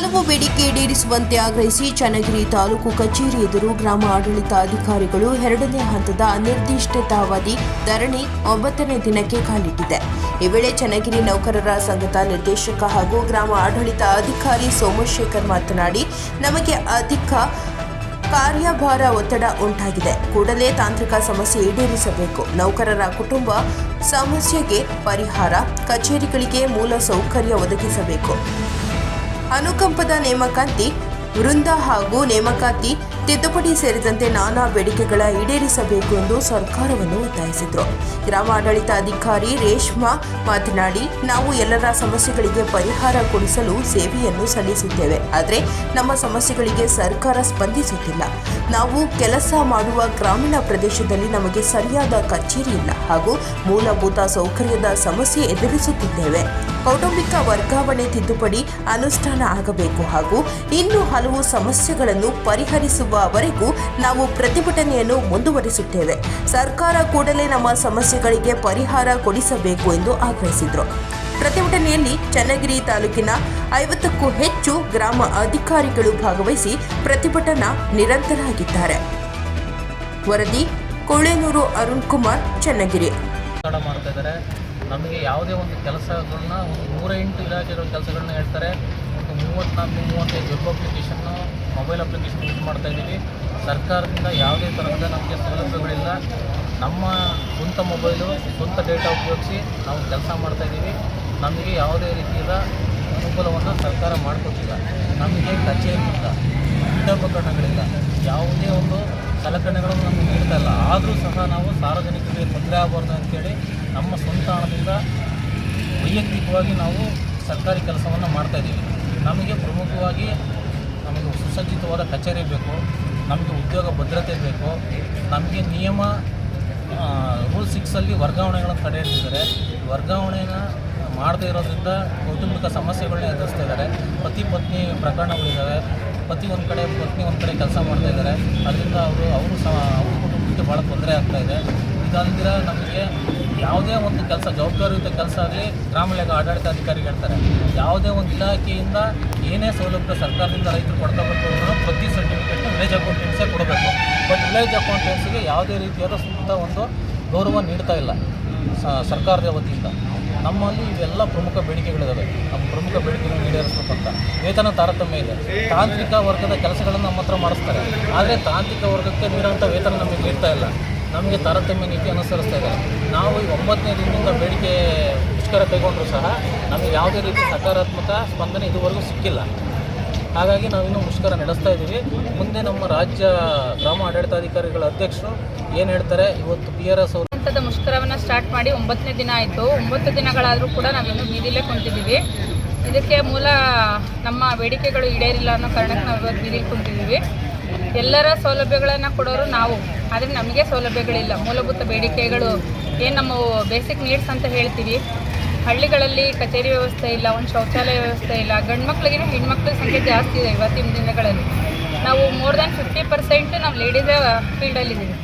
ಹಲವು ಬೇಡಿಕೆ ಈಡೇರಿಸುವಂತೆ ಆಗ್ರಹಿಸಿ ಚನ್ನಗಿರಿ ತಾಲೂಕು ಕಚೇರಿ ಎದುರು ಗ್ರಾಮ ಆಡಳಿತ ಅಧಿಕಾರಿಗಳು ಎರಡನೇ ಹಂತದ ಅನಿರ್ದಿಷ್ಟತಾವಧಿ ಧರಣಿ ಒಂಬತ್ತನೇ ದಿನಕ್ಕೆ ಕಾಲಿಟ್ಟಿದೆ. ಈ ವೇಳೆ ಚನ್ನಗಿರಿ ನೌಕರರ ಸಂಘದ ನಿರ್ದೇಶಕ ಹಾಗೂ ಗ್ರಾಮ ಆಡಳಿತ ಅಧಿಕಾರಿ ಸೋಮಶೇಖರ್ ಮಾತನಾಡಿ, ನಮಗೆ ಅಧಿಕ ಕಾರ್ಯಭಾರ ಒತ್ತಡ ಉಂಟಾಗಿದೆ. ಕೂಡಲೇ ತಾಂತ್ರಿಕ ಸಮಸ್ಯೆ ಈಡೇರಿಸಬೇಕು. ನೌಕರರ ಕುಟುಂಬ ಸಮಸ್ಯೆಗೆ ಪರಿಹಾರ, ಕಚೇರಿಗಳಿಗೆ ಮೂಲ ಸೌಕರ್ಯ ಒದಗಿಸಬೇಕು. ಅನುಕಂಪದ ನೇಮಕಾತಿ ವೃಂದ ಹಾಗೂ ನೇಮಕಾತಿ ತಿದ್ದುಪಡಿ ಸೇರಿದಂತೆ ನಾನಾ ಬೇಡಿಕೆಗಳ ಈಡೇರಿಸಬೇಕು ಎಂದು ಸರ್ಕಾರವನ್ನು ಒತ್ತಾಯಿಸಿದರು. ಗ್ರಾಮಾಡಳಿತ ಅಧಿಕಾರಿ ರೇಷ್ಮಾ ಮಾತನಾಡಿ, ನಾವು ಎಲ್ಲರ ಸಮಸ್ಯೆಗಳಿಗೆ ಪರಿಹಾರ ಕೊಡಿಸಲು ಸೇವೆಯನ್ನು ಸಲ್ಲಿಸುತ್ತೇವೆ. ಆದರೆ ನಮ್ಮ ಸಮಸ್ಯೆಗಳಿಗೆ ಸರ್ಕಾರ ಸ್ಪಂದಿಸುತ್ತಿಲ್ಲ. ನಾವು ಕೆಲಸ ಮಾಡುವ ಗ್ರಾಮೀಣ ಪ್ರದೇಶದಲ್ಲಿ ನಮಗೆ ಸರಿಯಾದ ಕಚೇರಿ ಇಲ್ಲ. ಹಾಗೂ ಮೂಲಭೂತ ಸೌಕರ್ಯದ ಸಮಸ್ಯೆ ಎದುರಿಸುತ್ತಿದ್ದೇವೆ. ಕೌಟುಂಬಿಕ ವರ್ಗಾವಣೆ ತಿದ್ದುಪಡಿ ಅನುಷ್ಠಾನ ಆಗಬೇಕು. ಹಾಗೂ ಇನ್ನೂ ಹಲವು ಸಮಸ್ಯೆಗಳನ್ನು ಪರಿಹರಿಸುವವರೆಗೂ ನಾವು ಪ್ರತಿಭಟನೆಯನ್ನು ಮುಂದುವರಿಸುತ್ತೇವೆ. ಸರ್ಕಾರ ಕೂಡಲೇ ನಮ್ಮ ಸಮಸ್ಯೆಗಳಿಗೆ ಪರಿಹಾರ ಕೊಡಿಸಬೇಕು ಎಂದು ಆಗ್ರಹಿಸಿದರು. ಪ್ರತಿಭಟನೆಯಲ್ಲಿ ಚನ್ನಗಿರಿ ತಾಲೂಕಿನ ಐವತ್ತಕ್ಕೂ ಹೆಚ್ಚು ಗ್ರಾಮ ಅಧಿಕಾರಿಗಳು ಭಾಗವಹಿಸಿ ಪ್ರತಿಭಟನಾ ನಿರಂತರಾಗಿದ್ದಾರೆ. ವರದಿ, ಕೊಳ್ಳೇನೂರು ಅರುಣ್ ಕುಮಾರ್, ಚನ್ನಗಿರಿ. ನಮಗೆ ಯಾವುದೇ ಒಂದು ಕೆಲಸಗಳನ್ನ ನೂರ ಎಂಟು ಇಲಾಖೆಗಳ ಕೆಲಸಗಳನ್ನ ಹೇಳ್ತಾರೆ. ಒಂದು ಮೂವತ್ತ್ನಾಲ್ಕು ಮೂವತ್ತೈದು ವೆಬ್ ಅಪ್ಲಿಕೇಶನ್ನು ಮೊಬೈಲ್ ಅಪ್ಲಿಕೇಶನ್ ಯೂಸ್ ಮಾಡ್ತಾ ಇದ್ದೀವಿ. ಸರ್ಕಾರದಿಂದ ಯಾವುದೇ ಥರದ ನಮಗೆ ಸೌಲಭ್ಯಗಳಿಲ್ಲ. ನಮ್ಮ ಸ್ವಂತ ಮೊಬೈಲು ಸ್ವಂತ ಡೇಟಾ ಉಪಯೋಗಿಸಿ ನಾವು ಕೆಲಸ ಮಾಡ್ತಾ ಇದ್ದೀವಿ. ನಮಗೆ ಯಾವುದೇ ರೀತಿಯಾದ ಅನುಕೂಲವನ್ನು ಸರ್ಕಾರ ಮಾಡಿಕೊಟ್ಟಿಲ್ಲ. ನಮಗೆ ಕಚೇರಿಯಿಂದ ಪೀಠೋಪಕರಣಗಳಿಲ್ಲ ಯಾವುದೇ ಒಂದು ಸಲಕರಣೆಗಳನ್ನು ನಮಗೆ ನೀಡ್ತಾ ಇಲ್ಲ. ಆದರೂ ಸಹ ನಾವು ಸಾರ್ವಜನಿಕರಿಗೆ ತೊಂದರೆ ಆಗಬಾರ್ದು ಅಂತೇಳಿ ನಮ್ಮ ಸ್ವಂತ ಹಣದಿಂದ ವೈಯಕ್ತಿಕವಾಗಿ ನಾವು ಸರ್ಕಾರಿ ಕೆಲಸವನ್ನು ಮಾಡ್ತಾಯಿದ್ದೀವಿ ನಮಗೆ ಪ್ರಮುಖವಾಗಿ ನಮಗೆ ಸುಸಜ್ಜಿತವಾದ ಕಚೇರಿ ಬೇಕು, ನಮಗೆ ಉದ್ಯೋಗ ಭದ್ರತೆ ಬೇಕು, ನಮಗೆ ನಿಯಮ ರೂಲ್ ಸಿಕ್ಸಲ್ಲಿ ವರ್ಗಾವಣೆಗಳನ್ನು ತಡೆ ಹಿಡಿದಿದ್ದಾರೆ ವರ್ಗಾವಣೆನ ಮಾಡದೇ ಇರೋದ್ರಿಂದ ಕೌಟುಂಬಿಕ ಸಮಸ್ಯೆಗಳನ್ನ ಎದುರಿಸ್ತಾ ಇದ್ದಾರೆ. ಪತಿ ಪತ್ನಿ ಪ್ರಕರಣಗಳಿದ್ದಾವೆ, ಪತಿ ಒಂದು ಕಡೆ, ಪತ್ನಿ ಒಂದು ಕಡೆ ಕೆಲಸ ಮಾಡ್ತಾ ಇದ್ದಾರೆ. ಅದರಿಂದ ಅವರು ಅವರು ಸಹ, ಅವ್ರ ಕುಟುಂಬಕ್ಕೆ ಭಾಳ ತೊಂದರೆ ಆಗ್ತಾಯಿದೆ ಇದೆ. ಇದಲ್ದಿರ ನಮಗೆ ಯಾವುದೇ ಒಂದು ಕೆಲಸ, ಜವಾಬ್ದಾರಿಯುತ ಕೆಲಸ ಆಗಲಿ ಗ್ರಾಮ ಆಡಳಿತ ಆಡಳಿತಾಧಿಕಾರಿ ಹೇಳ್ತಾರೆ. ಯಾವುದೇ ಒಂದು ಇಲಾಖೆಯಿಂದ ಏನೇ ಸೌಲಭ್ಯ ಸರ್ಕಾರದಿಂದ ರೈತರು ಕೊಡ್ತಾ ಪ್ರತಿ ಸರ್ಟಿಫಿಕೇಟ್ನ ವಿಲೇಜ್ ಅಕೌಂಟೆನ್ಸೇ ಕೊಡಬೇಕು. ಬಟ್ ವಿಲೇಜ್ ಅಕೌಂಟೆನ್ಸಿಗೆ ಯಾವುದೇ ರೀತಿಯಾದ ಸೂಕ್ತ ಒಂದು ಗೌರವ ನೀಡ್ತಾ ಇಲ್ಲ ಸರ್ಕಾರದ ವತಿಯಿಂದ. ನಮ್ಮಲ್ಲಿ ಇವೆಲ್ಲ ಪ್ರಮುಖ ಬೇಡಿಕೆಗಳಿದ್ದಾವೆ ನಮ್ಮ ಪ್ರಮುಖ ಬೇಡಿಕೆಗಳನ್ನು ಈಡೇರಿಸಬೇಕಂತ ವೇತನ ತಾರತಮ್ಯ ಇದೆ. ತಾಂತ್ರಿಕ ವರ್ಗದ ಕೆಲಸಗಳನ್ನು ನಮ್ಮ ಹತ್ರ ಮಾಡಿಸ್ತಾರೆ. ಆದರೆ ತಾಂತ್ರಿಕ ವರ್ಗಕ್ಕೆ ನೀಡುವಂಥ ವೇತನ ನಮಗೆ ನೀಡ್ತಾ ಇಲ್ಲ. ನಮಗೆ ತಾರತಮ್ಯ ನೀತಿ ಅನುಸರಿಸ್ತಾ ಇದ್ದಾರೆ. ನಾವು ಈ ಒಂಬತ್ತನೇ ದಿನದಿಂದ ಬೇಡಿಕೆ ಮುಷ್ಕರ ಕೈಗೊಂಡರೂ ಸಹ ನಮಗೆ ಯಾವುದೇ ರೀತಿ ಸಕಾರಾತ್ಮಕ ಸ್ಪಂದನೆ ಇದುವರೆಗೂ ಸಿಕ್ಕಿಲ್ಲ. ಹಾಗಾಗಿ ನಾವಿನ್ನೂ ಮುಷ್ಕರ ನಡೆಸ್ತಾ ಇದ್ದೀವಿ. ಮುಂದೆ ನಮ್ಮ ರಾಜ್ಯ ಗ್ರಾಮ ಆಡಳಿತಾಧಿಕಾರಿಗಳ ಅಧ್ಯಕ್ಷರು ಏನು ಹೇಳ್ತಾರೆ, ಇವತ್ತು ಬಿ ಆರ್ ಎಸ್ ಅವರು ಹಂತದ ಮುಷ್ಕರವನ್ನು ಸ್ಟಾರ್ಟ್ ಮಾಡಿ ಒಂಬತ್ತನೇ ದಿನ ಆಯಿತು. ಒಂಬತ್ತು ದಿನಗಳಾದರೂ ಕೂಡ ನಾವಿನ್ನೂ ಬೀದಿಲೇ ಕುಂತಿದ್ದೀವಿ. ಇದಕ್ಕೆ ಮೂಲ ನಮ್ಮ ಬೇಡಿಕೆಗಳು ಈಡೇರಿಲ್ಲ ಅನ್ನೋ ಕಾರಣಕ್ಕೆ ನಾವು ಇವತ್ತು ಬೀದಿಲಿ ಕುಂತಿದ್ದೀವಿ. ಎಲ್ಲರ ಸೌಲಭ್ಯಗಳನ್ನು ಕೊಡೋರು ನಾವು. ಆದರೆ ನಮಗೆ ಸೌಲಭ್ಯಗಳಿಲ್ಲ. ಮೂಲಭೂತ ಬೇಡಿಕೆಗಳು ಏನು ನಮ್ಮ ಬೇಸಿಕ್ ನೀಡ್ಸ್ ಅಂತ ಹೇಳ್ತೀವಿ. ಹಳ್ಳಿಗಳಲ್ಲಿ ಕಚೇರಿ ವ್ಯವಸ್ಥೆ ಇಲ್ಲ, ಒಂದು ಶೌಚಾಲಯ ವ್ಯವಸ್ಥೆ ಇಲ್ಲ. ಗಂಡು ಮಕ್ಳಿಗಿನ ಹೆಣ್ಮಕ್ಳ ಸಂಖ್ಯೆ ಜಾಸ್ತಿ ಇದೆ ಇವತ್ತಿನ ದಿನಗಳಲ್ಲಿ. ನಾವು ಮೋರ್ ದ್ಯಾನ್ ಫಿಫ್ಟಿ ಪರ್ಸೆಂಟ್ ನಾವು ಲೇಡೀಸೇ ಫೀಲ್ಡಲ್ಲಿದ್ದೀವಿ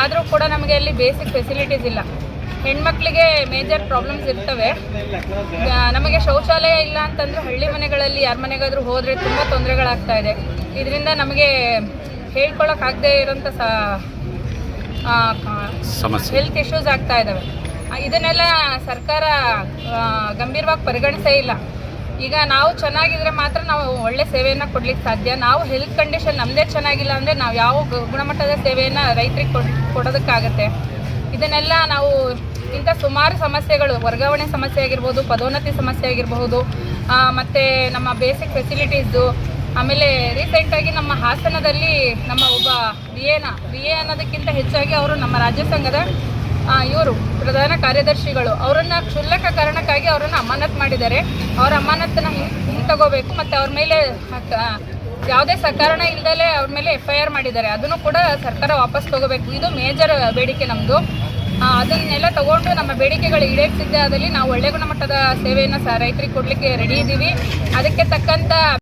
ಆದರೂ ಕೂಡ ನಮಗೆ ಅಲ್ಲಿ ಬೇಸಿಕ್ ಫೆಸಿಲಿಟೀಸ್ ಇಲ್ಲ. ಹೆಣ್ಮಕ್ಳಿಗೆ ಮೇಜರ್ ಪ್ರಾಬ್ಲಮ್ಸ್ ಇರ್ತವೆ. ನಮಗೆ ಶೌಚಾಲಯ ಇಲ್ಲ ಅಂತಂದರೆ ಹಳ್ಳಿ ಮನೆಗಳಲ್ಲಿ ಯಾರ ಮನೆಗಾದರೂ ಹೋದರೆ ತುಂಬ ತೊಂದರೆಗಳಾಗ್ತಾ ಇದೆ. ಇದರಿಂದ ನಮಗೆ ಹೇಳ್ಕೊಳಕ್ಕಾಗದೇ ಇರೋಂಥ ಸ ಸಮಸ್ಯೆ. ಹೆಲ್ತ್ ಇಶ್ಯೂಸ್ ಆಗ್ತಾ ಇದ್ದಾವೆ ಇದನ್ನೆಲ್ಲ ಸರ್ಕಾರ ಗಂಭೀರವಾಗಿ ಪರಿಗಣಿಸೇ ಇಲ್ಲ. ಈಗ ನಾವು ಚೆನ್ನಾಗಿದ್ರೆ ಮಾತ್ರ ನಾವು ಒಳ್ಳೆ ಸೇವೆಯನ್ನು ಕೊಡ್ಲಿಕ್ಕೆ ಸಾಧ್ಯ. ನಾವು ಹೆಲ್ತ್ ಕಂಡೀಷನ್ ನಮ್ಮದೇ ಚೆನ್ನಾಗಿಲ್ಲ ಅಂದರೆ ನಾವು ಯಾವ ಗುಣಮಟ್ಟದ ಸೇವೆಯನ್ನು ರೈತರಿಗೆ ಕೊಡ್ ಕೊಡೋದಕ್ಕಾಗತ್ತೆ. ಇದನ್ನೆಲ್ಲ ನಾವು ಇಂಥ ಸುಮಾರು ಸಮಸ್ಯೆಗಳು ವರ್ಗಾವಣೆ ಸಮಸ್ಯೆ ಆಗಿರ್ಬೋದು ಪದೋನ್ನತಿ ಸಮಸ್ಯೆ ಆಗಿರಬಹುದು ಮತ್ತು ನಮ್ಮ ಬೇಸಿಕ್ ಫೆಸಿಲಿಟೀಸು ಆಮೇಲೆ ರೀಸೆಂಟಾಗಿ ನಮ್ಮ ಹಾಸನದಲ್ಲಿ ನಮ್ಮ ಒಬ್ಬ ವಿ ಎನ ವಿ ಎ ಅನ್ನೋದಕ್ಕಿಂತ ಹೆಚ್ಚಾಗಿ ಅವರು ನಮ್ಮ ರಾಜ್ಯ ಸಂಘದ ಇವರು ಪ್ರಧಾನ ಕಾರ್ಯದರ್ಶಿಗಳು. ಅವರನ್ನು ಕ್ಷುಲ್ಲಕ ಕಾರಣಕ್ಕಾಗಿ ಅವರನ್ನು ಅಮಾನತ್ ಮಾಡಿದ್ದಾರೆ. ಅವರ ಅಮಾನತನ್ನ ಹಿಂತಗೋಬೇಕು ಮತ್ತು ಅವ್ರ ಮೇಲೆ ಯಾವುದೇ ಸಕಾರಣ ಇಲ್ಲದಲೇ ಅವ್ರ ಮೇಲೆ ಎಫ್ ಐ ಆರ್ ಮಾಡಿದ್ದಾರೆ. ಅದನ್ನು ಕೂಡ ಸರ್ಕಾರ ವಾಪಸ್ ತಗೋಬೇಕು. ಇದು ಮೇಜರ್ ಬೇಡಿಕೆ ನಮ್ಮದು ಅದನ್ನೆಲ್ಲ ತಗೊಂಡು ನಮ್ಮ ಬೇಡಿಕೆಗಳು ಈಡೇರಿಸಿದ್ದೆ ಆದಲ್ಲಿ ನಾವು ಒಳ್ಳೆ ಗುಣಮಟ್ಟದ ಸೇವೆಯನ್ನು ಸಹ ರೈತರಿಗೆ ಕೊಡಲಿಕ್ಕೆ ರೆಡಿ ಇದ್ದೀವಿ. ಅದಕ್ಕೆ ತಕ್ಕಂಥ